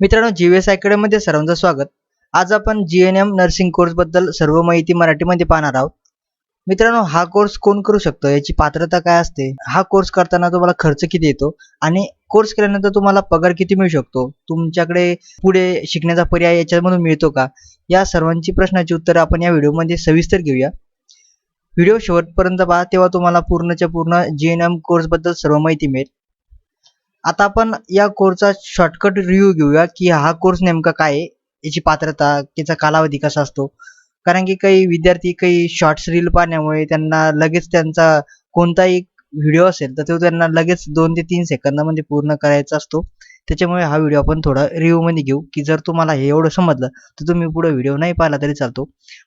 मित्रांनो जी एसमध्ये सर्वांचं स्वागत. आज आपण जी एन एम नर्सिंग कोर्सबद्दल सर्व माहिती मराठीमध्ये पाहणार आहोत. मित्रांनो हा कोर्स कोण करू शकतो? याची पात्रता काय असते? हा कोर्स करताना तुम्हाला खर्च किती येतो? आणि कोर्स केल्यानंतर तुम्हाला पगार किती मिळू शकतो? तुमच्याकडे पुढे शिकण्याचा पर्याय याच्यामधून मिळतो का? या सर्वांची प्रश्नाची उत्तरं आपण या व्हिडिओमध्ये सविस्तर घेऊया. व्हिडिओ शेवटपर्यंत पहा तेव्हा तुम्हाला पूर्णच्या पूर्ण जी एन एम कोर्सबद्दल सर्व माहिती मिळेल. आता आपण या कोर्सचा शॉर्टकट रिव्ह्यू घेऊया की हा कोर्स नेमका काय आहे याची पात्रता त्याचा कालावधी कसा असतो. कारण की काही विद्यार्थी काही शॉर्ट्स रील पाहण्यामुळे त्यांना लगेच त्यांचा कोणताही व्हिडिओ असेल तर तो त्यांना लगेच दोन ते तीन सेकंदामध्ये म्हणजे पूर्ण करायचा असतो. त्याच्यामुळे हा व्हिडिओ आपण थोडा रिव्ह्यूमध्ये घेऊ की जर तुम्हाला हे एवढं समजलं तर तुम्ही पुढे व्हिडिओ नाही पाहिला तरी चालतो.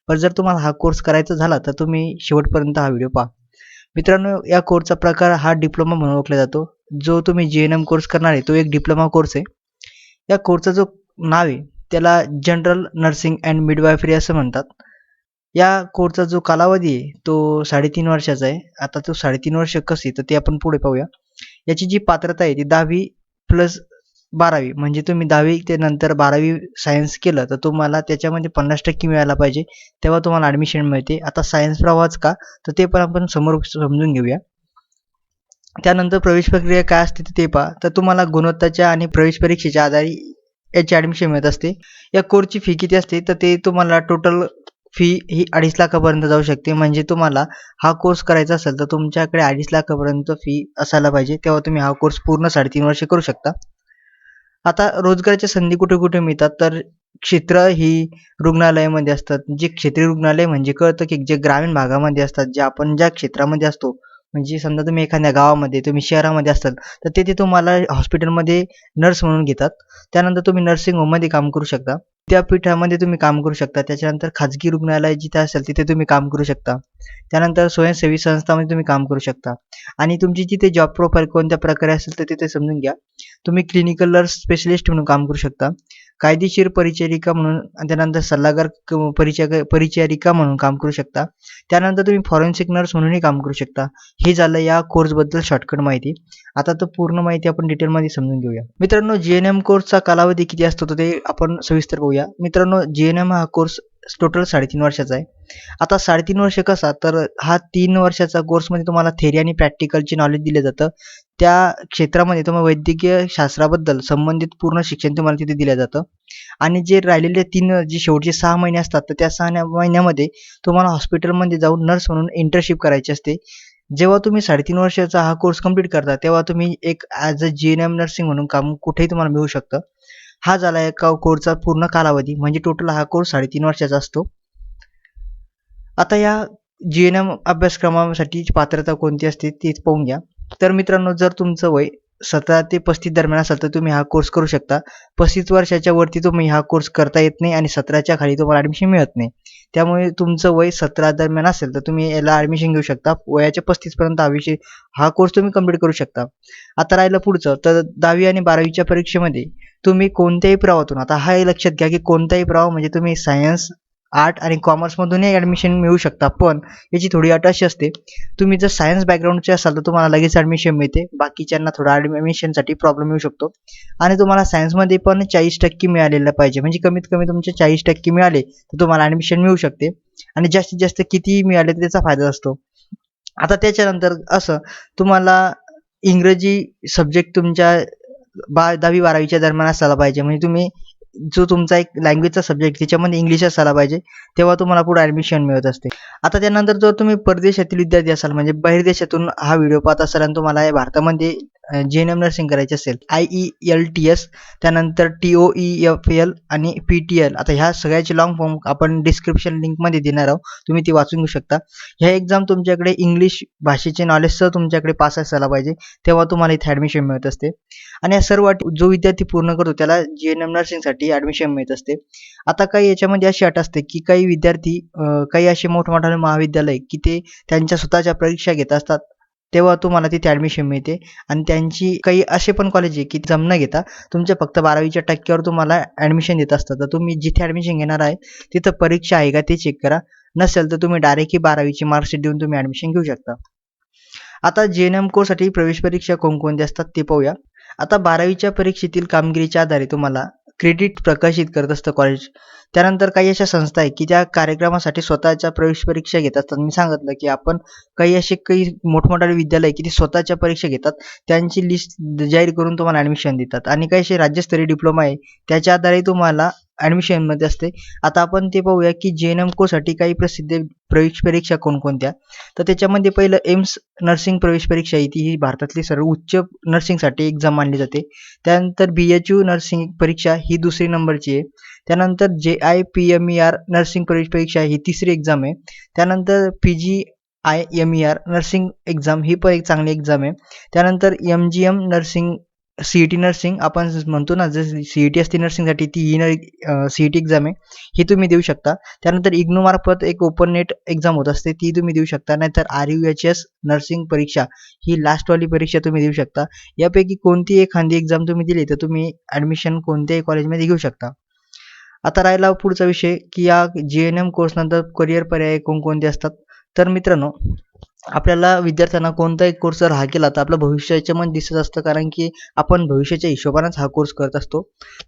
पण जर तुम्हाला हा कोर्स करायचा झाला तर तुम्ही शेवटपर्यंत हा व्हिडिओ पहा. मित्रांनो या कोर्सचा प्रकार हा डिप्लोमा म्हणून ओळखला जातो. जो तुम्ही जी एन एम कोर्स करणार आहे तो एक डिप्लोमा कोर्स आहे. या कोर्सचा जो नाव आहे त्याला जनरल नर्सिंग अँड मिडवायफरी असं म्हणतात. या कोर्सचा जो कालावधी आहे तो साडेतीन वर्षाचा आहे. आता तो साडेतीन वर्ष कसे तर ते आपण पुढे पाहूया. याची जी पात्रता आहे ती दहावी प्लस बारावी. म्हणजे तुम्ही दहावी ते नंतर बारावी सायन्स केलं तर तुम्हाला त्याच्यामध्ये पन्नास टक्के मिळायला पाहिजे. तेव्हा तुम्हाला ॲडमिशन मिळते. आता सायन्स प्रवाहाच का? तर ते पण आपण समोर समजून घेऊया. त्यानंतर प्रवेश प्रक्रिया काय असते ते- ते पहा. तर तुम्हाला गुणवत्ताच्या आणि प्रवेश परीक्षेच्या आधारे याची ॲडमिशन मिळत असते. या कोर्सची फी किती असते? तर ते तुम्हाला टोटल फी ही अडीच लाखापर्यंत जाऊ शकते. म्हणजे तुम्हाला हा कोर्स करायचा असेल तर तुमच्याकडे अडीच लाखापर्यंत फी असायला पाहिजे. तेव्हा तुम्ही हा कोर्स पूर्ण साडेतीन वर्ष करू शकता. आता रोजगाराच्या संधी कुठे कुठे मिळतात? तर क्षेत्र ही रुग्णालयामध्ये असतात. जे क्षेत्रीय रुग्णालय म्हणजे कळतं की जे ग्रामीण भागामध्ये असतात जे आपण ज्या क्षेत्रामध्ये असतो म्हणजे समजा तुम्ही एखाद्या गावामध्ये तुम्ही शहरामध्ये असाल तर तिथे तुम्हाला हॉस्पिटलमध्ये नर्स म्हणून घेतात. त्यानंतर तुम्ही नर्सिंग होममध्ये काम करू शकता. विद्यापीठामध्ये तुम्ही काम करू शकता. त्याच्यानंतर खाजगी रुग्णालय जिथे असेल तिथे तुम्ही काम करू शकता. त्यानंतर स्वयंसेवी संस्थामध्ये तुम्ही काम करू शकता. आणि तुमची जिथे जॉब प्रोफाईल कोणत्या प्रकारे असेल तर तिथे समजून घ्या. तुम्ही क्लिनिकल नर्स स्पेशलिस्ट म्हणून काम करू शकता. कायदेशीर परिचारिका म्हणून आणि त्यानंतर सल्लागार परिचार परिचय परिचारिका म्हणून काम करू शकता. त्यानंतर तुम्ही फॉरेन्सिक नर्स म्हणूनही काम करू शकता. हे झालं या कोर्सबद्दल शॉर्टकट माहिती. आता तर पूर्ण माहिती आपण डिटेलमध्ये समजून घेऊया. मित्रांनो जी एन एम कोर्सचा कालावधी किती असतो तर ते आपण सविस्तर बघूया. मित्रांनो जी एन एम हा कोर्स टोटल साडेतीन वर्षाचा आहे. आता साडेतीन वर्ष कसा? तर हा तीन वर्षाचा कोर्समध्ये तुम्हाला थेरी आणि प्रॅक्टिकलचे नॉलेज दिलं जातं. त्या क्षेत्रामध्ये तुम्हाला वैद्यकीय शास्त्राबद्दल संबंधित पूर्ण शिक्षण तुम्हाला तिथे दिलं जातं. आणि जे राहिलेले तीन जे शेवटचे सहा महिने असतात तर त्या सहा महिन्यामध्ये तुम्हाला हॉस्पिटलमध्ये जाऊन नर्स म्हणून इंटर्नशिप करायची असते. जेव्हा तुम्ही साडेतीन वर्षाचा हा कोर्स कंप्लीट करता तेव्हा तुम्ही एक as a G N M nursing म्हणून काम कुठेही तुम्हाला मिळू शकतं. हा झाला एका कोर्सचा पूर्ण कालावधी म्हणजे टोटल हा कोर्स साडेतीन वर्षाचा असतो. आता या जी एन एम अभ्यासक्रमासाठी पात्रता कोणती असते ती पाहून घ्या. तर मित्रांनो जर तुमचं वय सतरा ते पस्तीस दरम्यान असाल तर तुम्ही हा कोर्स करू शकता. पस्तीस वर्षाच्या वरती तुम्ही हा कोर्स करता येत नाही आणि सतराच्या खाली तुम्हाला ॲडमिशन मिळत नाही. त्यामुळे तुमचं वय सतरा दरम्यान असेल तर तुम्ही याला ॲडमिशन घेऊ शकता. वयाच्या पस्तीसपर्यंत हा विषय हा कोर्स तुम्ही कंप्लीट करू शकता. आता राहिलं पुढचं तर दहावी आणि बारावीच्या परीक्षेमध्ये तुम्ही कोणत्याही प्रवाहातून आता हा लक्षात घ्या की कोणताही प्रवाह म्हणजे तुम्ही सायन्स आर्ट आणि कॉमर्समधूनही ॲडमिशन मिळू शकता. पण याची थोडी अट अशी असते. तुम्ही जर सायन्स बॅकग्राऊंडचे असाल तर तुम्हाला लगेच ॲडमिशन मिळते. बाकीच्यांना थोडा ॲडमिशनसाठी प्रॉब्लेम येऊ शकतो. आणि तुम्हाला सायन्समध्ये पण चाळीस टक्के मिळालेलं पाहिजे. म्हणजे कमीत कमी तुमचे चाळीस टक्के मिळाले तर तुम्हाला ॲडमिशन मिळू शकते. आणि जास्तीत जास्त किती मिळाले तर त्याचा फायदा असतो. आता त्याच्यानंतर असं तुम्हाला इंग्रजी सब्जेक्ट तुमच्या बा दहावी बारावीच्या दरम्यान असायला पाहिजे. म्हणजे तुम्ही जो तुमचा एक लँग्वेजचा सब्जेक्ट त्याच्यामध्ये इंग्लिश असायला पाहिजे तेव्हा तुम्हाला पुढे ॲडमिशन मिळत असते. आता त्यानंतर जर तुम्ही परदेशातील विद्यार्थी असाल म्हणजे बाहेर देशातून हा व्हिडिओ पाहत असाल आणि तुम्हाला भारतामध्ये जे एन एम नर्सिंग करायची असेल I E L T S त्यानंतर T O E F L आणि पी टी एल आता ह्या सगळ्याचे लॉंग फॉर्म आपण डिस्क्रिप्शन लिंकमध्ये देणार आहोत. तुम्ही ती वाचून घेऊ शकता. ह्या एक्झाम तुमच्याकडे इंग्लिश भाषेचे नॉलेजसह तुमच्याकडे पास असायला पाहिजे तेव्हा तुम्हाला इथे ॲडमिशन मिळत असते. आणि या सर्व जो विद्यार्थी पूर्ण करतो त्याला जे एन एम नर्सिंगसाठी ॲडमिशन मिळत असते. आता काही याच्यामध्ये अशी अट असते की काही विद्यार्थी काही असे मोठमोठाले महाविद्यालय की ते त्यांच्या स्वतःच्या परीक्षा घेत असतात. तेव्हा तुम्हाला तिथे ॲडमिशन मिळते. आणि त्यांची काही असे पण कॉलेज आहे की जम न घेता तुमच्या फक्त बारावीच्या टक्क्यावर तुम्हाला ॲडमिशन देत असतात. तर तुम्ही जिथे ॲडमिशन घेणार आहे तिथं परीक्षा आहे का ते चेक करा. नसेल तर तुम्ही डायरेक्टली बारावीची मार्कशीट देऊन तुम्ही ॲडमिशन घेऊ शकता. आता जे एन एम कोर्ससाठी प्रवेश परीक्षा कोणकोणत्या असतात ते पाहूया. आता बारावीच्या परीक्षेतील कामगिरीच्या आधारे तुम्हाला क्रेडिट प्रकाशित करत असतं कॉलेज त्यानंतर काही अशा संस्था आहे की त्या कार्यक्रमासाठी स्वतःच्या प्रवेश परीक्षा घेत असतात मी सांगितलं की आपण काही असे काही मोठमोठाले विद्यालय की ते स्वतःच्या परीक्षा घेतात. त्यांची लिस्ट जाहीर करून तुम्हाला ॲडमिशन देतात. आणि काही असे राज्यस्तरीय डिप्लोमा आहे त्याच्या आधारे तुम्हाला ॲडमिशनमध्ये असते. आता आपण ते पाहूया की जे एन एम कोसाठी काही प्रसिद्ध प्रवेश परीक्षा कोणकोणत्या? तर त्याच्यामध्ये पहिलं एम्स नर्सिंग प्रवेश परीक्षा आहे ती. ही भारतातली सर्व उच्च नर्सिंगसाठी एक्झाम मानली जाते. त्यानंतर बी एच यू नर्सिंग परीक्षा ही दुसरी नंबरची आहे. त्यानंतर J I P M E R nursing प्रवेश परीक्षा ही तिसरी एक्झाम आहे. त्यानंतर P G I M E R nursing exam ही पण एक चांगली एक्झाम आहे. त्यानंतर M G M nursing C E T nursing आपण म्हणतो ना जर सी ई टी असते नर्सिंगसाठी ती inner C E T exam आहे ही तुम्ही देऊ शकता. त्यानंतर इग्नोमार्फत एक ओपन नेट एक्झाम होत असते ती तुम्ही देऊ शकता. नाहीतर R U H S nursing परीक्षा ही लास्टवाली परीक्षा तुम्ही देऊ शकता. यापैकी कोणती एखादी एक्झाम तुम्ही दिली तर तुम्ही ॲडमिशन कोणत्याही कॉलेजमध्ये घेऊ शकता. आता राहिला पुढचा विषय की या जे एन एम कोर्सनंतर करिअर पर्याय कोणकोणते असतात? तर मित्रांनो आपल्याला विद्यार्थ्यांना कोणताही कोर्स जर हा केला तर आपलं भविष्याच्या याच्यामध्ये दिसत असतं. कारण की आपण भविष्याच्या हिशोबानेच हा कोर्स करत असतो.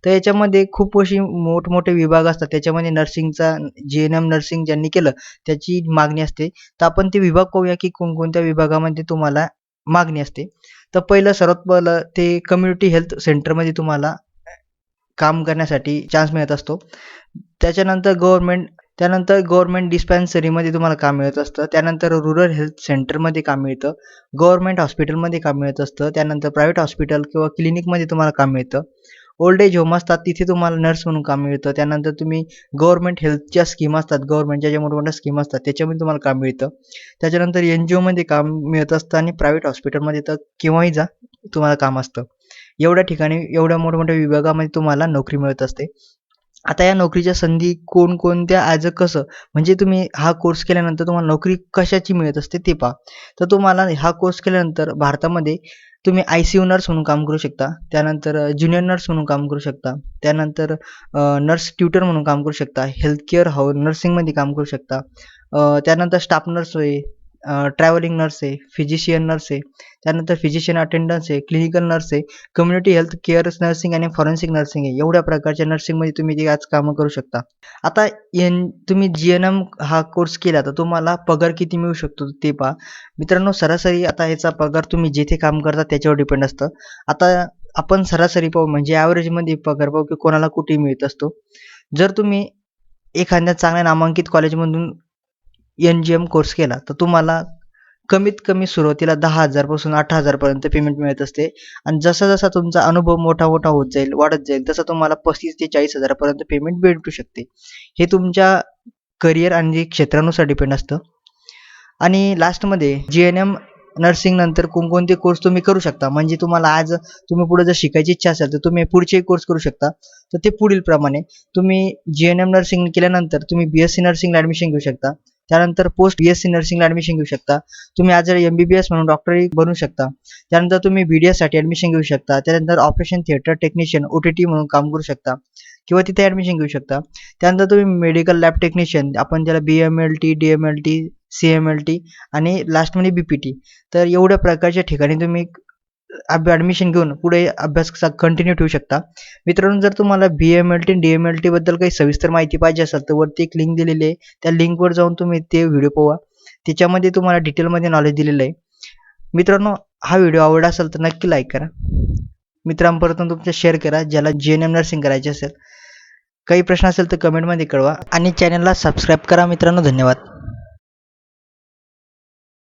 तर याच्यामध्ये खूप अशी मोठमोठे विभाग असतात. त्याच्यामध्ये नर्सिंगचा जे एन एम नर्सिंग ज्यांनी केलं त्याची मागणी असते. तर आपण ते विभाग पाहूया की कोणकोणत्या विभागामध्ये तुम्हाला मागणी असते. तर पहिलं सर्वात पहिलं ते कम्युनिटी हेल्थ सेंटरमध्ये तुम्हाला काम करण्यासाठी चान्स मिळत असतो. त्याच्यानंतर गव्हर्मेंट त्यानंतर गव्हर्मेंट डिस्पेन्सरीमध्ये तुम्हाला काम मिळत असतं. त्यानंतर रुरल हेल्थ सेंटरमध्ये काम मिळतं. गव्हर्मेंट हॉस्पिटलमध्ये काम मिळत असतं. त्यानंतर प्रायव्हेट हॉस्पिटल किंवा क्लिनिकमध्ये तुम्हाला काम मिळतं. ओल्ड एज होम असतात तिथे तुम्हाला नर्स म्हणून काम मिळतं. त्यानंतर तुम्ही गव्हर्मेंट हेल्थच्या स्कीम असतात. गव्हर्मेंटच्या ज्या मोठमोठ्या स्कीम असतात त्याच्यामध्ये तुम्हाला काम मिळतं. त्याच्यानंतर एन जी ओमध्ये काम मिळत असतं आणि प्रायव्हेट हॉस्पिटलमध्ये तर केव्हाही जा तुम्हाला काम असतं. एवढ्या ठिकाणी एवढ्या मोठमोठ्या विभागामध्ये तुम्हाला नोकरी मिळत असते. आता या नोकरीच्या संधी कोणकोणत्या ॲज अ कसं? म्हणजे तुम्ही हा कोर्स केल्यानंतर तुम्हाला नोकरी कशाची मिळत असते ते पहा. तर तुम्हाला हा कोर्स केल्यानंतर भारतामध्ये तुम्ही आय सी यू नर्स म्हणून काम करू शकता. त्यानंतर ज्युनियर नर्स म्हणून काम करू शकता. त्यानंतर नर्स ट्युटर म्हणून काम करू शकता. हेल्थकेअर हाऊ नर्सिंगमध्ये काम करू शकता. त्यानंतर स्टाफ नर्स होय. ट्रॅव्हलिंग नर्स आहे फिजिशियन नर्स आहे त्यानंतर फिजिशियन अटेंडन्स आहे क्लिनिकल नर्स आहे कम्युनिटी हेल्थ केअर्स नर्सिंग आणि फॉरेन्सिक नर्सिंग आहे. एवढ्या प्रकारच्या नर्सिंगमध्ये तुम्ही ते आज कामं करू शकता. आता एन तुम्ही जी एन एम हा कोर्स केला तर तुम्हाला पगार किती मिळू शकतो ते पहा. मित्रांनो सरासरी आता याचा पगार तुम्ही जिथे काम करता त्याच्यावर डिपेंड असतं. आता आपण सरासरी पाहू म्हणजे ॲव्हरेजमध्ये पगार पाहू की कोणाला कुठे मिळत असतो. जर तुम्ही एखाद्या चांगल्या नामांकित कॉलेजमधून एन जी एम कोर्स केला तर तुम्हाला कमीत कमी सुरुवातीला दहा हजारपासून आठ हजारपर्यंत पेमेंट मिळत असते. आणि जसा जसा तुमचा अनुभव मोठा मोठा होत जाईल वाढत जाईल तसं तुम्हाला पस्तीस ते चाळीस हजारापर्यंत पेमेंट भेटू शकते. हे तुमच्या करिअर आणि क्षेत्रानुसार डिपेंड असतं. आणि लास्टमध्ये जी एन एम नर्सिंग नंतर कोणकोणते कोर्स तुम्ही करू शकता. म्हणजे तुम्हाला आज तुम्ही पुढे जर शिकायची इच्छा असेल तर तुम्ही पुढचे कोर्स करू शकता. तर ते पुढील प्रमाणे तुम्ही जी एन एम नर्सिंग केल्यानंतर तुम्ही बी एस सी नर्सिंगला ॲडमिशन घेऊ शकता. त्यानंतर पोस्ट बी एस सी नर्सिंगला ॲडमिशन घेऊ शकता. तुम्ही आज एम बी बी एस म्हणून डॉक्टरही बनू शकता. त्यानंतर तुम्ही बी डी एससाठी ॲडमिशन घेऊ शकता. त्यानंतर operation theatre technician O T T म्हणून काम करू शकता. किंवा तिथे ॲडमिशन घेऊ शकता. त्यानंतर तुम्ही मेडिकल लॅब टेक्निशियन आपण ज्याला B M L T D M L T C M L T आणि लास्टमध्ये बी पी टी तर एवढ्या प्रकारच्या ठिकाणी तुम्ही ॲडमिशन घेऊन पुढे अभ्यास कंटिन्यू ठेवू शकता. मित्रांनो जर तुम्हाला B M L T D M L टीबद्दल काही सविस्तर माहिती पाहिजे असेल तर वरती एक लिंक दिलेली आहे. त्या लिंकवर जाऊन तुम्ही ते व्हिडिओ पोहा त्याच्यामध्ये तुम्हाला डिटेलमध्ये नॉलेज दिलेलं आहे. मित्रांनो हा व्हिडिओ आवडला असेल तर नक्की लाईक करा. मित्रांपर्यंत तुमच्या शेअर करा ज्याला जी एन एम नर्सिंग करायचे असेल. काही प्रश्न असेल तर कमेंटमध्ये कळवा. आणि चॅनलला सबस्क्राईब करा मित्रांनो. धन्यवाद.